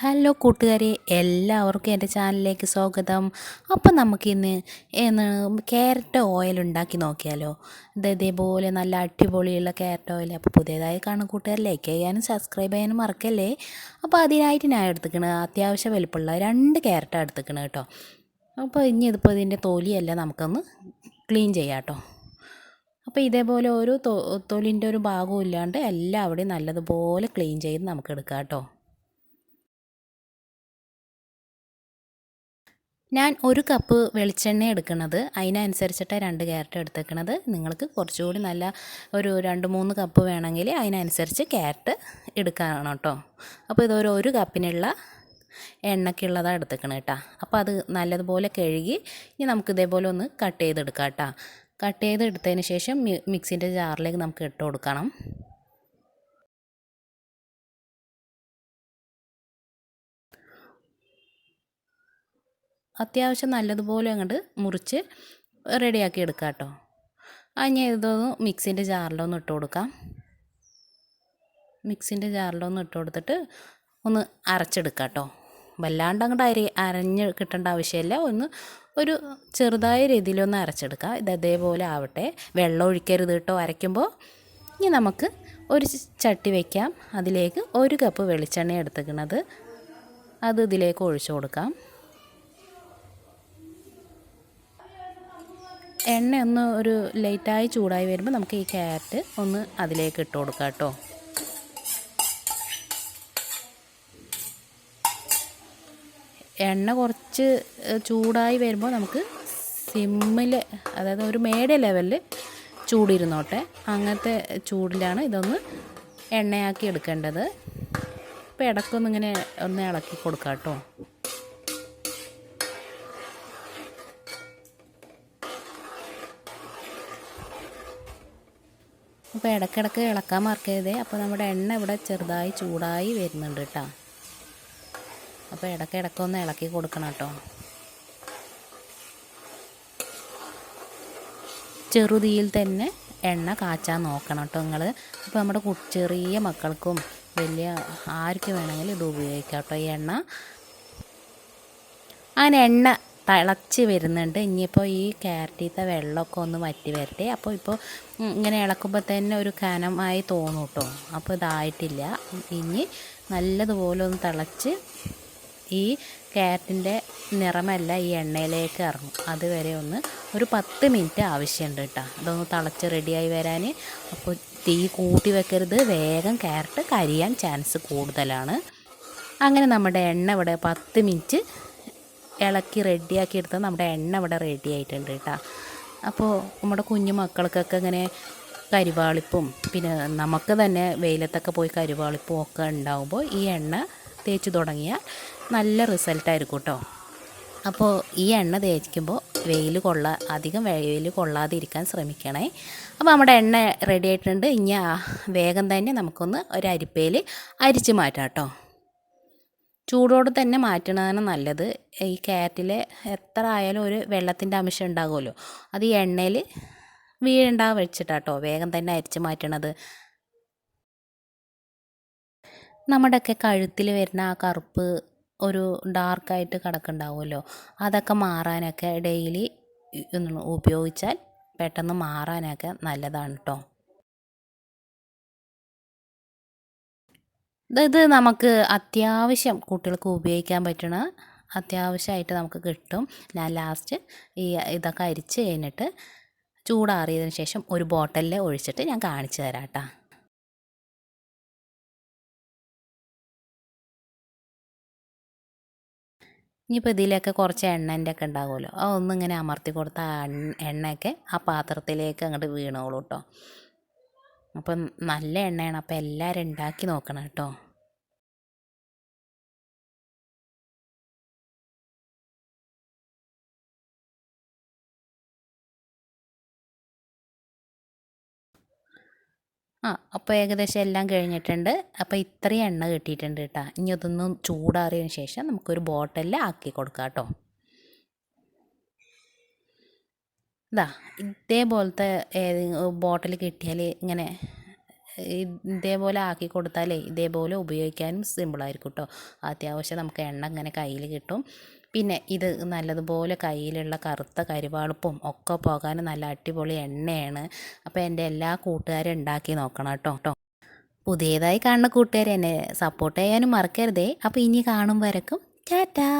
Hello കൂട്ടുകാരെ എല്ലാവർക്കും എന്റെ ചാനലിലേക്ക് സ്വാഗതം. അപ്പോൾ നമുക്കിന്ന് ക്യാരറ്റ് ഓയിൽ ഉണ്ടാക്കി നോക്കിയാലോ? ഇത് ഇതേപോലെ നല്ല അടിപൊളിയുള്ള ക്യാരറ്റ് ഓയിൽ. അപ്പോൾ പുതിയതായി കാണുന്ന കൂട്ടുകാർ ലൈക്ക് ചെയ്യാനും സബ്സ്ക്രൈബ് ചെയ്യാനും മറക്കല്ലേ? അപ്പോൾ അതിനായിട്ട് ഞാൻ എടുത്തിക്കണത് അത്യാവശ്യം വലുപ്പമുള്ള രണ്ട് ക്യാരറ്റാണ് എടുത്തിക്കണത് കേട്ടോ. അപ്പോൾ ഇനി ഇതിപ്പോൾ ഇതിന്റെ തൊലിയല്ല നമുക്കൊന്ന് ക്ലീൻ ചെയ്യാം കേട്ടോ. അപ്പോൾ ഇതേപോലെ ഒരു തൊലിന്റെ ഒരു ഭാഗവും ഇല്ലാണ്ട് എല്ലാം അവിടെ നല്ലതുപോലെ ക്ലീൻ ചെയ്ത് നമുക്ക് എടുക്കാം കേട്ടോ. ഞാൻ ഒരു കപ്പ് വെളിച്ചെണ്ണ എടുക്കുന്നത് അതിനനുസരിച്ചിട്ടാണ് രണ്ട് ക്യാരറ്റ് എടുത്തേക്കണത്. നിങ്ങൾക്ക് കുറച്ചുകൂടി നല്ല ഒരു രണ്ട് മൂന്ന് കപ്പ് വേണമെങ്കിൽ അതിനനുസരിച്ച് ക്യാരറ്റ് എടുക്കാനാണ് കേട്ടോ. അപ്പോൾ ഇതൊരു ഒരു കപ്പിനുള്ള എണ്ണയ്ക്കുള്ളതാണ് എടുത്തേക്കണത് കേട്ടോ. അപ്പോൾ അത് നല്ലതുപോലെ കഴുകി ഇനി നമുക്ക് ഇതേപോലെ ഒന്ന് കട്ട് ചെയ്തെടുക്കാം കേട്ടോ. കട്ട് ചെയ്തെടുത്തതിന് ശേഷം മിക്സിന്റെ ജാറിലേക്ക് നമുക്ക് ഇട്ട് കൊടുക്കണം. അത്യാവശ്യം നല്ലതുപോലെ അങ്ങോട്ട് മുറിച്ച് റെഡിയാക്കി എടുക്കാം കേട്ടോ അതിന് ഇതൊന്ന് മിക്സിന്റെ ജാറിലൊന്ന് ഇട്ട് കൊടുക്കാം. മിക്സിന്റെ ജാറിലൊന്ന് ഇട്ട് കൊടുത്തിട്ട് ഒന്ന് അരച്ചെടുക്കാം കേട്ടോ വല്ലാണ്ട് അങ്ങോട്ട് അരി അരഞ്ഞ് കിട്ടേണ്ട ആവശ്യമില്ല. ഒന്ന് ഒരു ചെറുതായ രീതിയിലൊന്ന് അരച്ചെടുക്കുക ഇത് അതേപോലെ ആവട്ടെ. വെള്ളം ഒഴിക്കരുത് കേട്ടോ. അരയ്ക്കുമ്പോൾ ഇനി നമുക്ക് ഒരു ചട്ടി വയ്ക്കാം അതിലേക്ക് ഒരു കപ്പ് വെളിച്ചെണ്ണ എടുത്തേക്കുന്നത് അത് ഇതിലേക്ക് ഒഴിച്ചു കൊടുക്കാം. എണ്ണ ഒന്ന് ഒരു ലൈറ്റായി ചൂടായി വരുമ്പോൾ നമുക്ക് ഈ ക്യാരറ്റ് ഒന്ന് അതിലേക്ക് ഇട്ട് കൊടുക്കാം കേട്ടോ. എണ്ണ കുറച്ച് ചൂടായി വരുമ്പോൾ നമുക്ക് സിമ്മിൽ അതായത് ഒരു മേട ലെവലിൽ ചൂടിരുന്നോട്ടെ. അങ്ങനത്തെ ചൂടിലാണ് ഇതൊന്ന് എണ്ണയാക്കി എടുക്കേണ്ടത്. അപ്പോൾ ഇടയ്ക്കൊന്നിങ്ങനെ ഒന്ന് ഇളക്കി കൊടുക്കാം കേട്ടോ. അപ്പോൾ ഇടയ്ക്കിടയ്ക്ക് ഇളക്കാൻ മറക്കരുതേ അപ്പോൾ നമ്മുടെ എണ്ണ ഇവിടെ ചെറുതായി ചൂടായി വരുന്നുണ്ട് കേട്ടോ. അപ്പോൾ ഇടയ്ക്കിടയ്ക്ക് ഒന്ന് ഇളക്കി കൊടുക്കണം കേട്ടോ. ചെറുതീയിൽ തന്നെ എണ്ണ കാച്ചാൻ നോക്കണം കേട്ടോ നിങ്ങൾ. അപ്പോൾ നമ്മുടെ ചെറിയ മക്കൾക്കും വലിയ ആർക്ക് വേണമെങ്കിലും ഇത് ഉപയോഗിക്കാം കേട്ടോ ഈ എണ്ണ. അങ്ങനെ എണ്ണ തിളച്ച് വരുന്നുണ്ട്. ഇനിയിപ്പോൾ ഈ ക്യാരറ്റീത്തെ വെള്ളമൊക്കെ ഒന്ന് വറ്റി വരട്ടെ. അപ്പോൾ ഇപ്പോൾ ഇങ്ങനെ ഇളക്കുമ്പോൾ തന്നെ ഒരു കനമായി തോന്നും കേട്ടോ അപ്പോൾ ഇതായിട്ടില്ല. ഇനി നല്ലതുപോലെ ഒന്ന് തിളച്ച് ഈ ക്യാരറ്റിന്റെ നിറമല്ല ഈ എണ്ണയിലേക്ക് ഇറങ്ങും. അതുവരെ ഒന്ന് ഒരു പത്ത് മിനിറ്റ് ആവശ്യമുണ്ട് കേട്ടോ അതൊന്ന് തിളച്ച് റെഡിയായി വരാൻ അപ്പോൾ തീ കൂട്ടി വെക്കരുത്. വേഗം ക്യാരറ്റ് കരിയാൻ ചാൻസ് കൂടുതലാണ്. അങ്ങനെ നമ്മുടെ എണ്ണ ഇവിടെ പത്ത് മിനിറ്റ് ഇളക്കി റെഡിയാക്കി എടുത്താൽ നമ്മുടെ എണ്ണ ഇവിടെ റെഡി ആയിട്ടുണ്ട് കേട്ടോ. അപ്പോൾ നമ്മുടെ കുഞ്ഞു മക്കൾക്കൊക്കെ ഇങ്ങനെ കരിവാളിപ്പും പിന്നെ നമുക്ക് തന്നെ വെയിലത്തൊക്കെ പോയി കരിവാളിപ്പും ഒക്കെ ഉണ്ടാകുമ്പോൾ ഈ എണ്ണ തേച്ച് തുടങ്ങിയാൽ നല്ല റിസൾട്ടായിരിക്കും കേട്ടോ. അപ്പോൾ ഈ എണ്ണ തേക്കുമ്പോൾ വെയിൽ കൊള്ള അധികം വെയിൽ കൊള്ളാതിരിക്കാൻ ശ്രമിക്കണേ. അപ്പോൾ നമ്മുടെ എണ്ണ റെഡി ആയിട്ടുണ്ട്. ഇനി വേഗം തന്നെ നമുക്കൊന്ന് ഒരു അരിപ്പയിൽ അരിച്ച് മാറ്റാം കേട്ടോ. ചൂടോടെ തന്നെ മാറ്റണതാണ് നല്ലത്. ഈ കാറ്റിൽ എത്ര ആയാലും ഒരു വെള്ളത്തിന്റെ അംശം ഉണ്ടാകുമല്ലോ. അത് ഈ എണ്ണയിൽ വീഴണ്ടാ വെച്ചിട്ടാട്ടോ. വേഗം തന്നെ അരിച്ച് മാറ്റണത്. നമ്മുടെയൊക്കെ കഴുത്തിൽ വരുന്ന ആ കറുപ്പ് ഒരു ഡാർക്കായിട്ട് കിടക്കുന്നുണ്ടാവുമല്ലോ. അതൊക്കെ മാറാനൊക്കെ ഡെയിലി ഉപയോഗിച്ചാൽ പെട്ടെന്ന് മാറാനൊക്കെ നല്ലതാണ് കേട്ടോ ഇത് നമുക്ക് അത്യാവശ്യം കുട്ടികൾക്ക് ഉപയോഗിക്കാൻ പറ്റണ അത്യാവശ്യമായിട്ട് നമുക്ക് കിട്ടും. ഞാൻ ലാസ്റ്റ് ഈ ഇതൊക്കെ അരിച്ച് കഴിഞ്ഞിട്ട് ചൂടാറിയതിന് ശേഷം ഒരു ബോട്ടലിൽ ഒഴിച്ചിട്ട് ഞാൻ കാണിച്ചു തരാം കേട്ടോ. ഇനിയിപ്പോൾ ഇതിലൊക്കെ കുറച്ച് എണ്ണന്റെ ഒക്കെ ഉണ്ടാകുമല്ലോ അതൊന്നിങ്ങനെ അമർത്തി കൊടുത്ത എണ്ണയൊക്കെ ആ പാത്രത്തിലേക്ക് അങ്ങോട്ട് വീണോളൂ കേട്ടോ. അപ്പം നല്ല എണ്ണയാണ്. അപ്പം എല്ലാവരും ഉണ്ടാക്കി നോക്കണം കേട്ടോ. ആ അപ്പോൾ ഏകദേശം എല്ലാം കഴിഞ്ഞിട്ടുണ്ട്. അപ്പോൾ ഇത്രയും എണ്ണ കിട്ടിയിട്ടുണ്ട് കേട്ടോ. ഇനി അതൊന്ന് ചൂടാറിയതിന് ശേഷം നമുക്കൊരു ബോട്ടലിൽ ആക്കി കൊടുക്കാം കേട്ടോ. ഇതാ ഇതേപോലത്തെ ഏത് ബോട്ടിൽ കിട്ടിയാൽ ഇങ്ങനെ ഇതേപോലെ ആക്കി കൊടുത്താലേ ഇതേപോലെ ഉപയോഗിക്കാനും സിമ്പിളായിരിക്കും കേട്ടോ അത്യാവശ്യം നമുക്ക് എണ്ണ ഇങ്ങനെ കയ്യിൽ കിട്ടും. പിന്നെ ഇത് നല്ലതുപോലെ കയ്യിലുള്ള കറുത്ത കരിവാളുപ്പും ഒക്കെ പോകാൻ നല്ല അടിപൊളി എണ്ണയാണ്. അപ്പോൾ എന്റെ എല്ലാ കൂട്ടുകാരും ഉണ്ടാക്കി നോക്കണം കേട്ടോ കേട്ടോ പുതിയതായി കാണുന്ന കൂട്ടുകാരെ എന്നെ സപ്പോർട്ട് ചെയ്യാനും മറക്കരുതേ. അപ്പോൾ ഇനി കാണും വരക്കും. ടാറ്റാ!